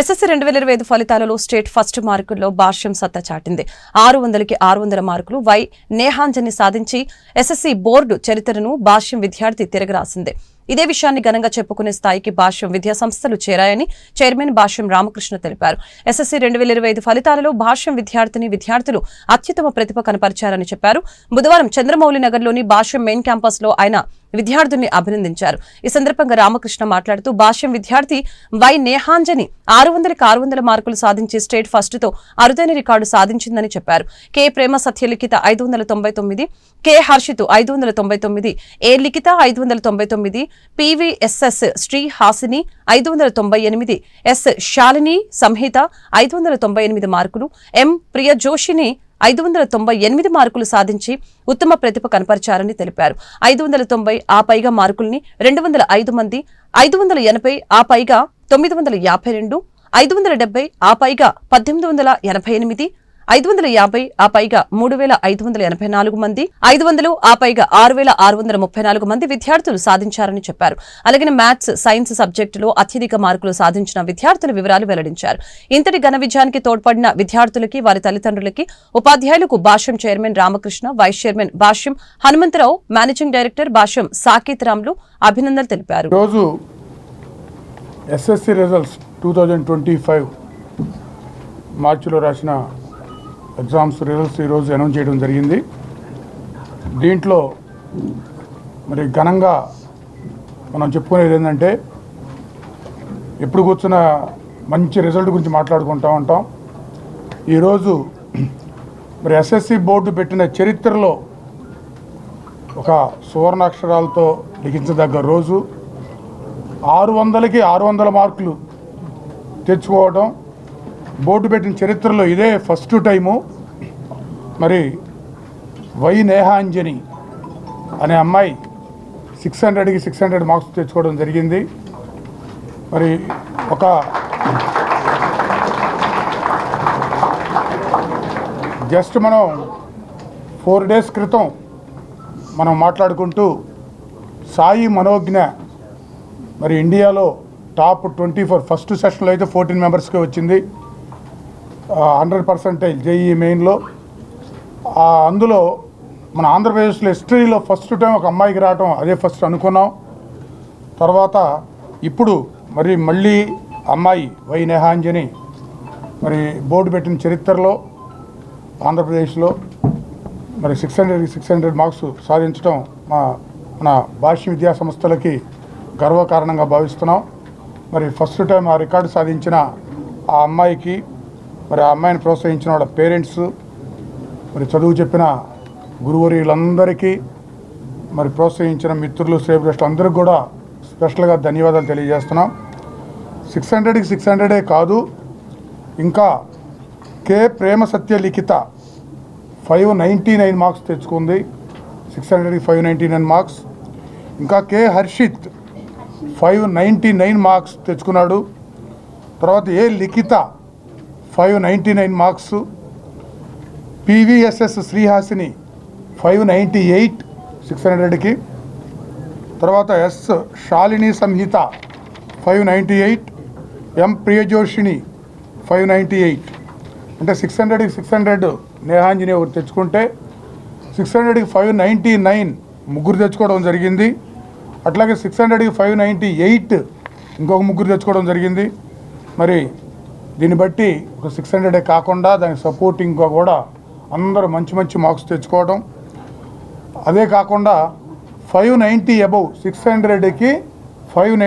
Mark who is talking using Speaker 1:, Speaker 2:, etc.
Speaker 1: SSC రెండు వేల ఇరవై ఐదు ఫలితాలలో స్టేట్ ఫస్ట్ మార్కుల్లో భాష్యం సత్తా చాటింది. ఆరు వందలకి ఆరు వందల మార్కులు వై నేహాంజని సాధించి ఎస్ఎస్సీ బోర్డు చరిత్రను భాష్యం విద్యార్థి తిరగరాసింది. ఇదే విషయాన్ని ఘనంగా చెప్పుకునే స్థాయికి భాష్యం విద్యా సంస్థలు చేరాయని చైర్మన్ భాష్యం రామకృష్ణ తెలిపారు. ఎస్ఎస్సీ రెండు వేల ఇరవై ఐదు ఫలితాలలో భాష్యం విద్యార్థిని విద్యార్థులు అత్యుత్తమ ప్రతిభ కనపరిచారని చెప్పారు. బుధవారం చంద్రమౌళి నగర్లోని భాష్యం మెయిన్ క్యాంపస్లో ఆయన విద్యార్థుల్ని అభినందించారు. ఈ సందర్భంగా రామకృష్ణ మాట్లాడుతూ భాష్యం విద్యార్థి వై నేహాంజని ఆరు వందలకు ఆరు వందల మార్కులు సాధించి స్టేట్ ఫస్ట్తో అరుదైన రికార్డు సాధించిందని చెప్పారు. కె ప్రేమ సత్యలిఖిత ఐదు వందల తొంభై తొమ్మిది కె హర్షిత్ ఐదు వందల తొంభై తొమ్మిది ఏ లిఖిత ఐదు వందల తొంభై తొమ్మిది పివిఎస్ఎస్ శ్రీ హాసిని ఐదు వందల తొంభై ఎనిమిది ఎస్ శాలిని సంహిత ఐదు వందల తొంభై ఎనిమిది మార్కులు ఎం ప్రియ జోషిని ఐదు వందల తొంభై ఎనిమిది మార్కులు సాధించి ఉత్తమ ప్రతిభ కనపరిచారని తెలిపారు. ఐదు వందల తొంభై ఆ పైగా మార్కుల్ని రెండు వందల ఐదు మంది ఐదు వందల ఎనభై ఆ పైగా తొమ్మిది వందల యాభై రెండు ఐదు వందల డెబ్బై ఆ పైగా పద్దెనిమిది వందల ఎనభై ఎనిమిది ఐదు వందల యాభై ఆ పైగా మూడు వేల ఐదు వందల ఎనభై నాలుగు మంది ఐదు వందలు ఆ పైగా ఆరు వేల ఆరు వందల ముప్పై నాలుగు మంది విద్యార్థులు సాధించారని చెప్పారు. అలాగే మ్యాథ్స్ సైన్స్ సబ్జెక్టులో అత్యధిక మార్కులు సాధించిన విద్యార్థుల వివరాలు వెల్లడించారు. ఇంతటి ఘన విజయానికి తోడ్పడిన విద్యార్థులకి వారి తల్లిదండ్రులకి ఉపాధ్యాయులకు Bhashyam chairman Ramakrishna vice chairman Bhashyam Hanumantharao managing director Bhashyam Saketh Ramulu అభినందనలు తెలిపారు.
Speaker 2: SSC results two thousand twenty five మార్చిలో రాసిన ఎగ్జామ్స్ రిజల్ట్స్ ఈరోజు అనౌన్స్ చేయడం జరిగింది. దీంట్లో మరి ఘనంగా మనం చెప్పుకునేది ఏంటంటే ఎప్పుడు కూర్చున్న మంచి రిజల్ట్ గురించి మాట్లాడుకుంటూ ఉంటాం. ఈరోజు మరి ఎస్ఎస్సి బోర్డు పెట్టిన చరిత్రలో ఒక సువర్ణాక్షరాలతో లిఖించదగ్గ రోజు. ఆరు వందలకి ఆరు వందల మార్కులు తెచ్చుకోవడం బోర్డు పెట్టిన చరిత్రలో ఇదే ఫస్ట్ టైము. మరి వై నేహాంజని అనే అమ్మాయి సిక్స్ హండ్రెడ్కి సిక్స్ హండ్రెడ్ మార్క్స్ తెచ్చుకోవడం జరిగింది. మరి ఒక జస్ట్ మనం ఫోర్ డేస్ క్రితం మనం మాట్లాడుకుంటూ సాయి మనోజ్ఞ మరి ఇండియాలో టాప్ ట్వంటీ ఫోర్ ఫస్ట్ సెషన్లో అయితే ఫోర్టీన్ మెంబర్స్కే వచ్చింది. హండ్రెడ్ పర్సెంటేజ్ జేఈ మెయిన్లో. అందులో మన ఆంధ్రప్రదేశ్లో హిస్టరీలో ఫస్ట్ టైం ఒక అమ్మాయికి రావటం అదే ఫస్ట్ అనుకున్నాం. తర్వాత ఇప్పుడు మరి మళ్ళీ అమ్మాయి వై నెహాంజని మరి బోర్డు పెట్టిన చరిత్రలో ఆంధ్రప్రదేశ్లో మరి six hundred six hundred marks సాధించడం మా మన భాష్య విద్యా సంస్థలకి గర్వకారణంగా భావిస్తున్నాం. మరి ఫస్ట్ టైం ఆ రికార్డు సాధించిన ఆ అమ్మాయికి మరి ఆ అమ్మాయిని ప్రోత్సహించిన వాళ్ళ పేరెంట్స్ మరి చదువు చెప్పిన గురువురీలందరికీ మరి ప్రోత్సహించిన మిత్రులు శ్రేయభిలాషులు అందరికీ కూడా స్పెషల్గా ధన్యవాదాలు తెలియజేస్తున్నాం. సిక్స్ హండ్రెడ్కి సిక్స్ హండ్రెడే కాదు ఇంకా K Prema Satya Likhita five ninety nine marks తెచ్చుకుంది. సిక్స్ హండ్రెడ్కి ఫైవ్ నైంటీ నైన్ మార్క్స్. ఇంకా K Harshith five ninety nine marks తెచ్చుకున్నాడు. తర్వాత A Likhita five ninety nine marks. PVSS Srihasini five ninety eight six హండ్రెడ్కి. తర్వాత S Shalini Samhitha five ninety eight M Priyajoshini five ninety eight. అంటే six హండ్రెడ్కి six hundred Nehanjani ఒకరు తెచ్చుకుంటే six హండ్రెడ్కి five ninety nine ముగ్గురు తెచ్చుకోవడం జరిగింది. అట్లాగే సిక్స్ హండ్రెడ్కి ఫైవ్ నైంటీ ఎయిట్ ఇంకొక ముగ్గురు తెచ్చుకోవడం జరిగింది. మరి దీన్ని బట్టి ఒక సిక్స్ హండ్రెడే కాకుండా దానికి సపోర్టింగ్గా కూడా అందరూ మంచి మంచి మార్క్స్ తెచ్చుకోవడం. అదే కాకుండా ఫైవ్ నైంటీ అబవ్ సిక్స్ హండ్రెడ్కి ఫైవ్ నైన్